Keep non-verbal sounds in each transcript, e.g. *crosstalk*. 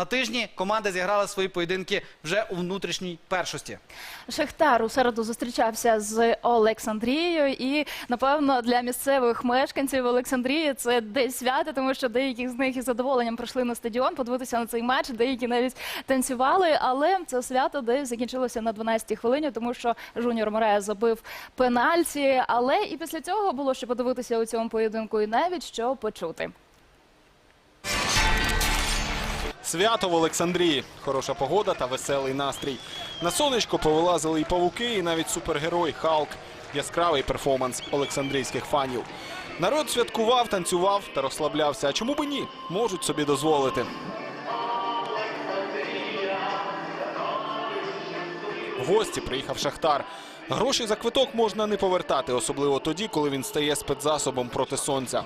на тижні команди зіграли свої поєдинки вже у внутрішній першості. Шахтар у середу зустрічався з Олександрією, і напевно для місцевих мешканців Олександрії це десь свято, тому що деякі з них із задоволенням прийшли на стадіон подивитися на цей матч, деякі навіть танцювали. Але це свято десь закінчилося на 12-й хвилині, тому що Жуніор Морея забив пенальті. Але і після цього було що подивитися у цьому поєдинку, і навіть що почути. Свято в Олександрії. Хороша погода та веселий настрій. На сонечко повилазили і павуки, і навіть супергерой Халк. Яскравий перформанс олександрійських фанів. Народ святкував, танцював та розслаблявся. А чому би ні? Можуть собі дозволити. В гості приїхав Шахтар. Гроші за квиток можна не повертати, особливо тоді, коли він стає спецзасобом проти сонця.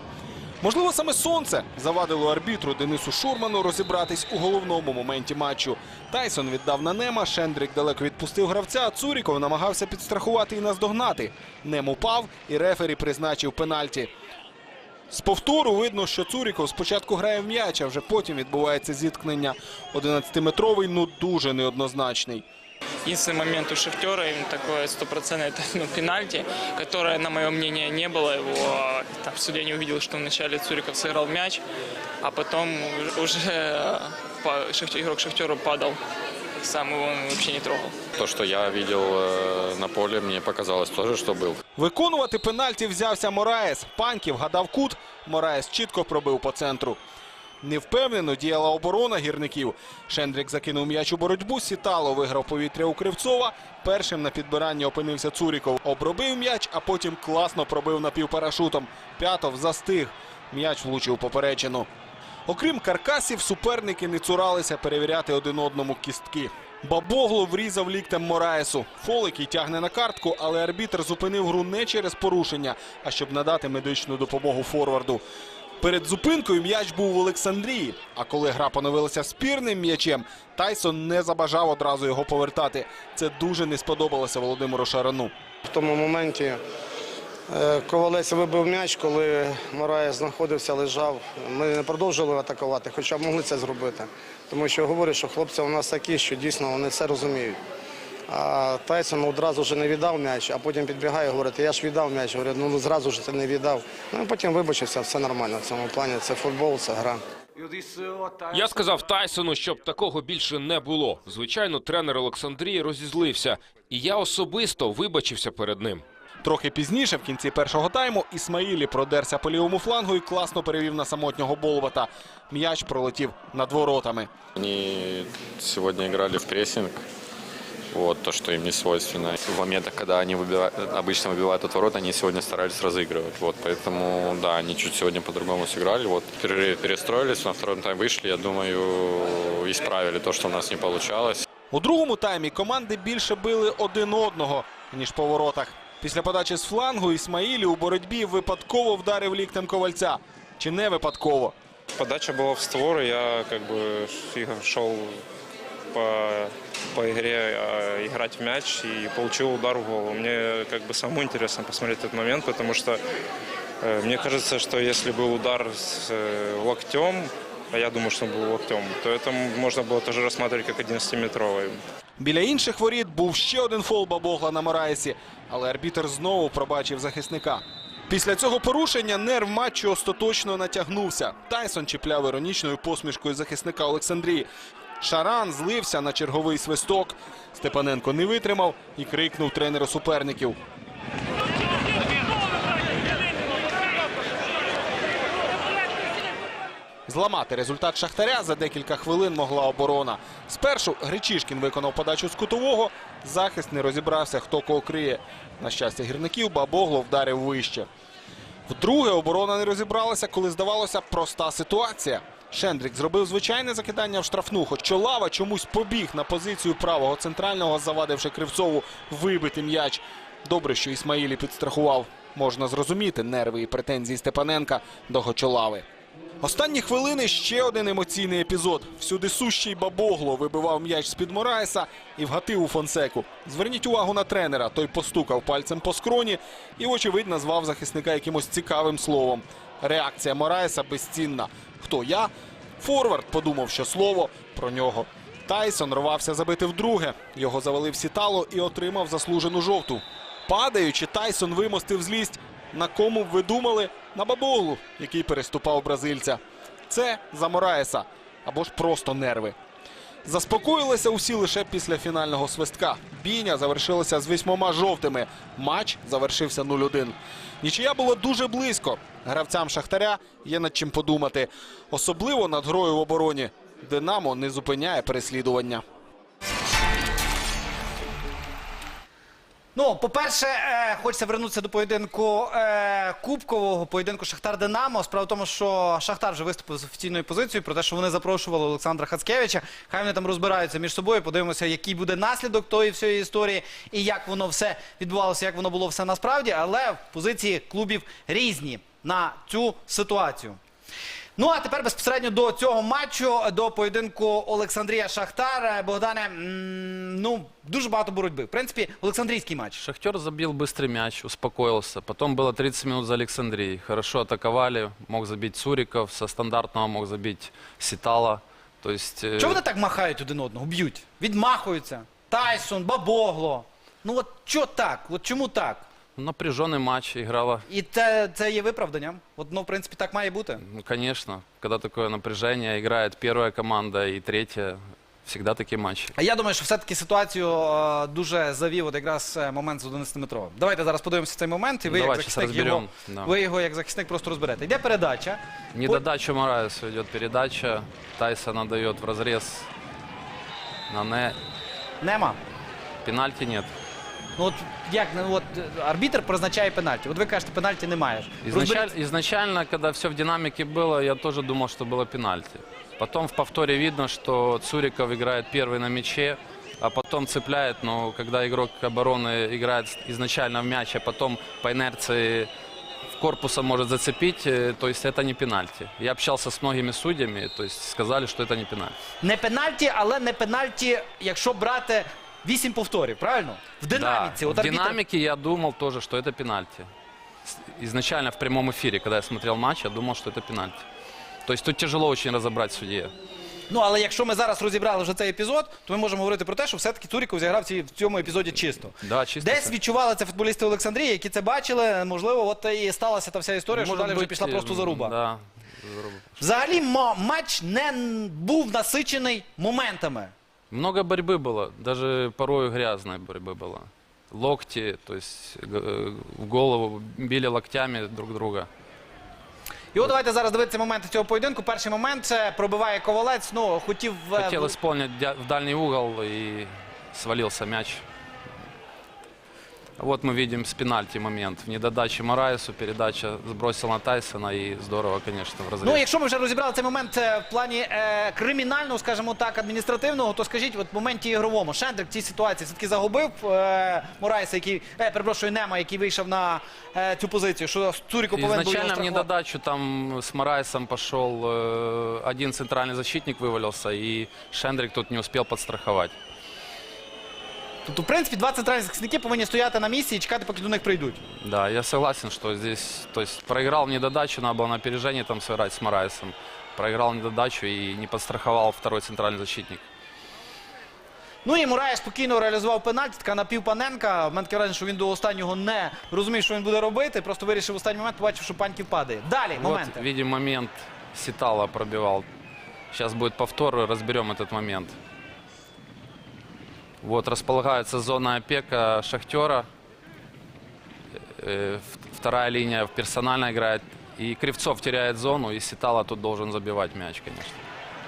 Можливо, саме сонце завадило арбітру Денису Шурману розібратись у головному моменті матчу. Тайсон віддав на Нема, Шендрік далеко відпустив гравця, а Цуріков намагався підстрахувати і наздогнати. Нем упав, і рефері призначив пенальті. З повтору видно, що Цуріков спочатку грає в м'яч, а вже потім відбувається зіткнення. 11-метровий, ну дуже неоднозначний. Единственный момент у Шахтера именно такое стопроцентное это, ну, *laughs* пенальти, которое, на мое мнение, не было его. Там судья не увидел, что вначале Цуриков сыграл мяч, а потом *laughs* уже э, па- Шахтер- игрок Шахтера падал. Сам его он вообще не трогал. То, что я видел э, на поле, мне показалось тоже, что был. Виконувати пенальті взявся Мораєс. Паньків гадав кут. Мораєс чітко пробив по центру. Невпевнено діяла оборона гірників. Шендрік закинув м'яч у боротьбу. Сітало виграв повітря у Кривцова. Першим на підбиранні опинився Цуріков. Обробив м'яч, а потім класно пробив напівпарашутом. П'ятов застиг. М'яч влучив поперечину. Окрім каркасів, суперники не цуралися перевіряти один одному кістки. Бабогло врізав ліктем Мораєсу. Фол, який тягне на картку, але арбітр зупинив гру не через порушення, а щоб надати медичну допомогу форварду. Перед зупинкою м'яч був в Олександрії. А коли гра поновилася спірним м'ячем, Тайсон не забажав одразу його повертати. Це дуже не сподобалося Володимиру Шарану. В тому моменті е, Ковалець вибив м'яч, коли Мораєс знаходився, лежав. Ми не продовжували атакувати, хоча могли це зробити. Тому що говорять, що хлопці у нас такі, що дійсно вони все розуміють. А Тайсон одразу вже не віддав м'яч, а потім підбігає і говорить, я ж віддав м'яч. Говорю, ну зразу ж ти не віддав. Ну і потім вибачився, все нормально в цьому плані. Це футбол, це гра. Я сказав Тайсону, щоб такого більше не було. Звичайно, тренер Олександрії розізлився, і я особисто вибачився перед ним. Трохи пізніше, в кінці першого тайму, Ісмаїлі продерся по лівому флангу і класно перевів на самотнього Болвата. М'яч пролетів над воротами. Они сегодня играли в прессинг. Вот то, что им не свойственно. В моментах, когда они выбивают, обычно выбивают от ворот, они сегодня старались разыгрывать. Вот, поэтому, да, они чуть сегодня по-другому сыграли. Вот, в перерыве перестроились, на втором тайм вышли. Я думаю, исправили то, что у нас не получалось. У другому таймі команди більше били один одного, ніж по воротах. Після подачі з флангу Ісмаїлі у боротьбі випадково вдарив ліктем ковальця. Чи не випадково? Подача была в створ, и я как бы шел по, по игре а, играть в мяч и получил удар в голову. Мне как бы самому интересно посмотреть этот момент, потому что э, мне кажется, что если был удар с э, локтем, а я думаю, что он был локтем, то это можно было тоже рассматривать как 11-метровый. Біля інших воріт був ще один фол Бабогла на Мораєсі, але арбітер знову пробачив захисника. Після цього порушення нерв матчу остаточно натягнувся. Тайсон чіпляв іронічною посмішкою захисника Олександрії. Шаран злився на черговий свисток. Степаненко не витримав і крикнув тренеру суперників. Зламати результат Шахтаря за декілька хвилин могла оборона. Спершу Гречишкін виконав подачу з кутового. Захист не розібрався, хто кого криє. На щастя гірників Бабогло вдарив вище. Вдруге оборона не розібралася, коли здавалося проста ситуація. Шендрік зробив звичайне закидання в штрафну, хоч Чолава чомусь побіг на позицію правого центрального, завадивши Кривцову вибити м'яч. Добре, що Ісмаїлі підстрахував. Можна зрозуміти нерви і претензії Степаненка до Гочолави. Останні хвилини ще один емоційний епізод. Всюди сущий Бабогло вибивав м'яч з-під Мораєса і вгатив у Фонсеку. Зверніть увагу на тренера. Той постукав пальцем по скроні і, вочевидь, назвав захисника якимось цікавим словом. Реакція Морайса безцінна. Хто я? Форвард подумав, що слово про нього. Тайсон рвався забити вдруге. Його завалив сітало і отримав заслужену жовту. Падаючи, Тайсон вимостив злість. На кому б ви думали? На бабоглу, який переступав бразильця. Це за Мораєса або ж просто нерви. Заспокоїлися усі лише після фінального свистка. Бійня завершилася з вісьмома жовтими. Матч завершився 0-1. Нічия було дуже близько. Гравцям Шахтаря є над чим подумати. Особливо над грою в обороні. Динамо не зупиняє переслідування. Ну, по-перше, е, хочеться вернутися до поєдинку е, кубкового поєдинку Шахтар Динамо. Справа в тому, що Шахтар вже виступив з офіційною позицією про те, що вони запрошували Олександра Хацкевича. Хай вони там розбираються між собою. Подивимося, який буде наслідок тої всієї історії і як воно все відбувалося, як воно було все насправді. Але позиції клубів різні на цю ситуацію. Ну а тепер безпосередньо до цього матчу, до поєдинку Олександрія Шахтар. Е, Богдане, м, ну дуже багато боротьби. В принципі, Олександрійський матч. Шахтер забил быстрый мяч, успокоился. Потом было 30 минут за Александрией. Хорошо атаковали. Мог забить Цуриков, со стандартного мог забить Ситала. То есть... э, Чого вони так махають один одного? Б'ють, відмахуються. Тайсон, Бабогло. Ну от що так? От чому так? Напряженный матч играла. І це, це є виправданням. От, ну, в принципі, так має бути. Ну, конечно, когда такое напряжение, играет первая команда и третья. Всегда такие матчи. А я думаю, що все-таки ситуацію е, дуже завів от якраз е, момент з 11-метровим. Давайте зараз подивимося цей момент, і ви, Давай, як щас захисник, його, розберем, да. ви його як захисник просто розберете. Йде передача. Недодачу Мораесу идет передача. Тайсона дает в разрез. Нане. Нема. Пенальти нет. Ну от як ну, от е, арбітр призначає пенальті. От ви кажете, пенальті немає. Изначаль- изначально, когда все в динамике было, я тоже думал, что было пенальти. Потом в повторе видно, что Цуриков играет первый на мяче, а потом цепляет, но когда игрок обороны играет изначально в мяч, а потом по инерции в корпуса может зацепить, э, то есть это не пенальти. Я общался с многими судьями, то есть сказали, что это не пенальти. Не пенальті, але не пенальті, якщо брати вісім повторів, правильно? В динаміці. Да, От в арбітр- динамике я думал тоже, что это пенальти. С- Изначально в прямом эфире, когда я смотрел матч, я думал, что это пенальти. То есть тут тяжело очень разобрать судье. Ну але якщо ми зараз розібрали вже цей епізод, то ми можемо говорити про те, що все-таки Цуріков зіграв ці- в цьому епізоді чисто. Да, чисто Десь все. відчували це футболісти Олександрії, які це бачили. Можливо, от і сталася та вся історія, що Может далі вже быть, пішла просто м, заруба. Да, заруба. Взагалі ма- матч не н- був насичений моментами. Много борьбы было, даже порою грязной борьбы было. Локти, то есть г- э, в голову били локтями друг друга. І от давайте зараз дивитися моменти цього поєдинку. Перший момент це пробиває ковалець. Ну хотів е, Хотел в- исполнить дя- в дальний угол и свалился мяч. Вот мы видим с пенальти момент. В недодаче Мораесу передача сбросил на Тайсона и здорово, конечно, в разрез. Ну, якщо ми вже розібрали цей момент е, в плані е, кримінального, скажімо так, адміністративного, то скажіть, от в моменті ігровому Шендрик в цій ситуації все-таки загубив е, Морайса, який, е, перепрошую, Нема, який вийшов на е, цю позицію, що Цуріко повинен був його Изначально в страхувати. недодачу там с Мораесом пошел э, один центральный защитник вывалился, и Шендрик тут не успел подстраховать. Тобто, в принципі, два центральні захисники повинні стояти на місці і чекати, поки до них прийдуть. Да, я согласен, что здесь, то есть проиграл недодачу, надо было на опережение там сыграть с Мораесом. Проиграл недодачу и не подстраховал второй центральный защитник. Ну і Мурай спокійно реалізував пенальті, така напівпаненка. В мене таке враження, що він до останнього не розумів, що він буде робити. Просто вирішив в останній момент, побачив, що паньків падає. Далі, моменти. Вот видим момент, Ситала пробивал. Сейчас будет повтор, разберем этот момент. Вот располагается зона опека Шахтера. Э, Вторая линия персонально играет. И Кривцов теряет зону, и Ситала тут должен забивать мяч, конечно.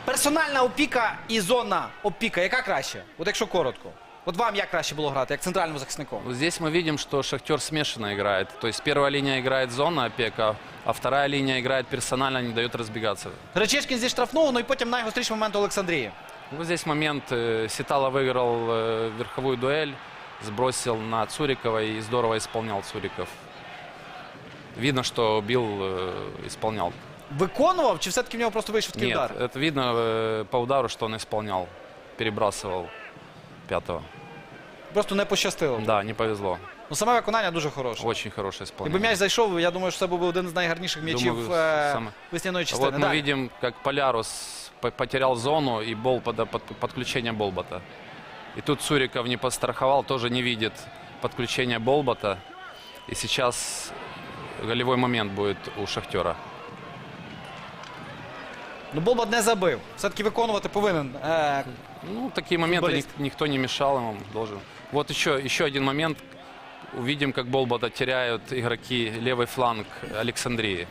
Персональна опіка і зона опіка, яка краще? От якщо коротко. От вам як краще було грати, як центральному захиснику? Здесь мы видим, что Шахтер смешанно играет. То есть первая линия играет зона опека, а вторая линия играет персонально, не дает разбегаться. Речишкін зі штрафного, ну і потім найгостріший момент Олександрії. Вот здесь момент. э, Ситала выиграл э, верховую дуэль, сбросил на Цурикова и здорово исполнял Цуриков. Видно, что бил, э, исполнял. Виконував, чи все-таки в нього просто вийшов такий Нет, удар? это видно э, по удару, что он исполнял. Перебрасывал пятого. Просто не пощастило. Да, не повезло. Ну саме виконання дуже хороше. Очень хорошее Якби исполнение. м'яч зайшов, я думаю, що це був би один з найгарніших м'ячів Думаю, е, саме. весняної А частини. Вот мы Далі. видим, как Полярус по- потерял зону и бол под, под- подключение Болбота. И тут Цуриков не подстраховал, тоже не видит подключения Болбота. И сейчас голевой момент будет у Шахтера. Ну, Болбат не забив. Все-таки виконувати повинен. Е, Ну, такие моменты ник- никто не мешал ему, должен. Вот еще, еще один момент. Увидим, как Болбота теряют игроки левый фланг Александрии.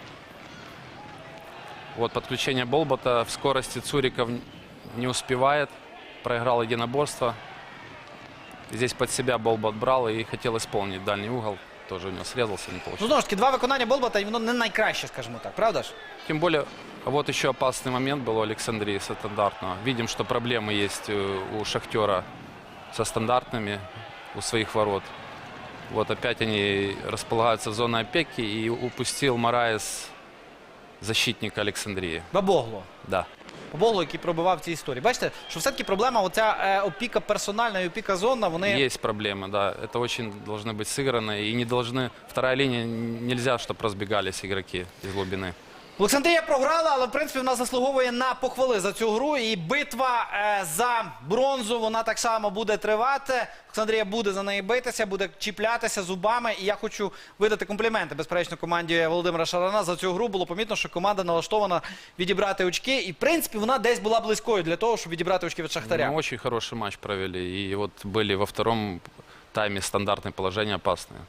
Вот подключение Болбота в скорости Цуриков не успевает. Проиграл единоборство. Здесь под себя Болбот брал и хотел исполнить дальний угол. Тоже у него срезался, не ну, получилось. знову ж таки, два виконання Болбата, і воно не найкраще, скажімо так, правда ж? Тем более, вот еще опасный момент был у Александрии со стандартного. Видим, что проблемы есть э, у Шахтера со стандартными у своих ворот. Вот опять они располагаются в зоне опеки и упустил Мараес защитника Александрии. Бабогло. Да. Бабогло, який пробивав в цій історії. Бачите, що все-таки проблема, оця е, опіка персональна і опіка зонна, вони. Есть проблемы, да. Это очень должны быть сыграны. И не должны... Вторая линия н- нельзя, чтобы разбегались игроки из глубины. Олександрія програла, але в принципі вона заслуговує на похвали за цю гру. І битва е, за бронзу вона так само буде тривати. Олександрія буде за неї битися, буде чіплятися зубами. І я хочу видати компліменти безперечно команді Володимира Шарана за цю гру. Було помітно, що команда налаштована відібрати очки. І в принципі вона десь була близькою для того, щоб відібрати очки від Шахтаря. Ну, очень хороший матч провели. И вот были во втором тайме стандартные положения опасные.